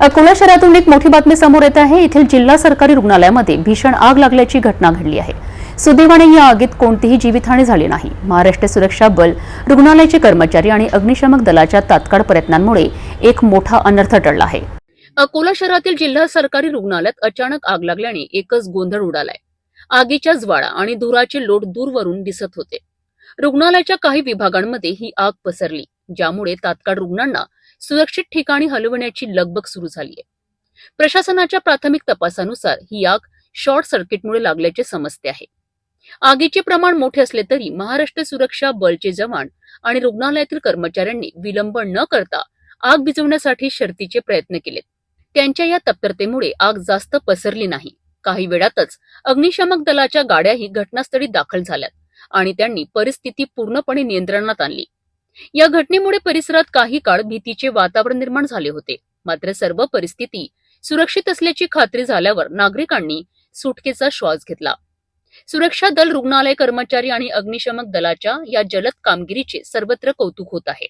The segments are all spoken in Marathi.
अकोला शहरातून एक मोठी बातमी समोर येत आहे. येथील जिल्हा सरकारी रुग्णालयामध्ये भीषण आग लागल्याची घटना घडली आहे. सुदैवाने या आगीत कोणतीही जीवितहानी झाली नाही. महाराष्ट्र सुरक्षा बल रुग्णालयाचे कर्मचारी आणि अग्निशमक दलाच्या तात्काळ प्रयत्नांमुळे एक मोठा अनर्थ टळला आहे. अकोला शहरातील जिल्हा सरकारी रुग्णालयात अचानक आग लागल्याने एकच गोंधळ उडालाय. आगीच्या ज्वाळा आणि धुराचे लोट दूरवरून दिसत होते. रुग्णालयाच्या काही विभागांमध्ये ही आग पसरली ज्यामुळे तात्काळ रुग्णांना सुरक्षित ठिकाणी हलवण्याची लगबग सुरू झाली आहे प्रशासनाच्या प्राथमिक तपासानुसार ही आग शॉर्ट सर्किटमुळे लागल्याचे समजते आहे. आगीचे प्रमाण मोठे असले तरी महाराष्ट्र सुरक्षा बलचे जवान आणि रुग्णालयातील कर्मचाऱ्यांनी विलंब न करता आग भिजवण्यासाठी शर्तीचे प्रयत्न केलेत. त्यांच्या या तत्परतेमुळे आग जास्त पसरली नाही. काही वेळातच अग्निशमक दलाच्या गाड्याही घटनास्थळी दाखल झाल्यात आणि त्यांनी परिस्थिती पूर्णपणे नियंत्रणात आणली. या घटनेमुळे परिसरात काही काळ भीतीचे वातावरण निर्माण झाले होते. मात्र सर्व परिस्थिती सुरक्षित असल्याची खात्री झाल्यावर नागरिकांनी सुटकेचा श्वास घेतला. सुरक्षा दल रुग्णालय कर्मचारी आणि अग्निशमक दलाच्या या जलद कामगिरीचे सर्वत्र कौतुक होत आहे.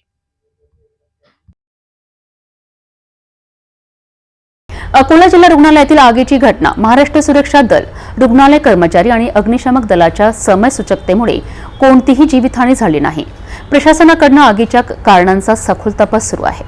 अकोला जिल्हा रुग्णालयातील आगीची घटना. महाराष्ट्र सुरक्षा दल रुग्णालय कर्मचारी आणि अग्निशमक दलाच्या समयसूचकतेमुळे कोणतीही जीवितहानी झाली नाही. प्रशासनाकडनं आगीच्या कारणांचा सखोल तपास सुरू आहे.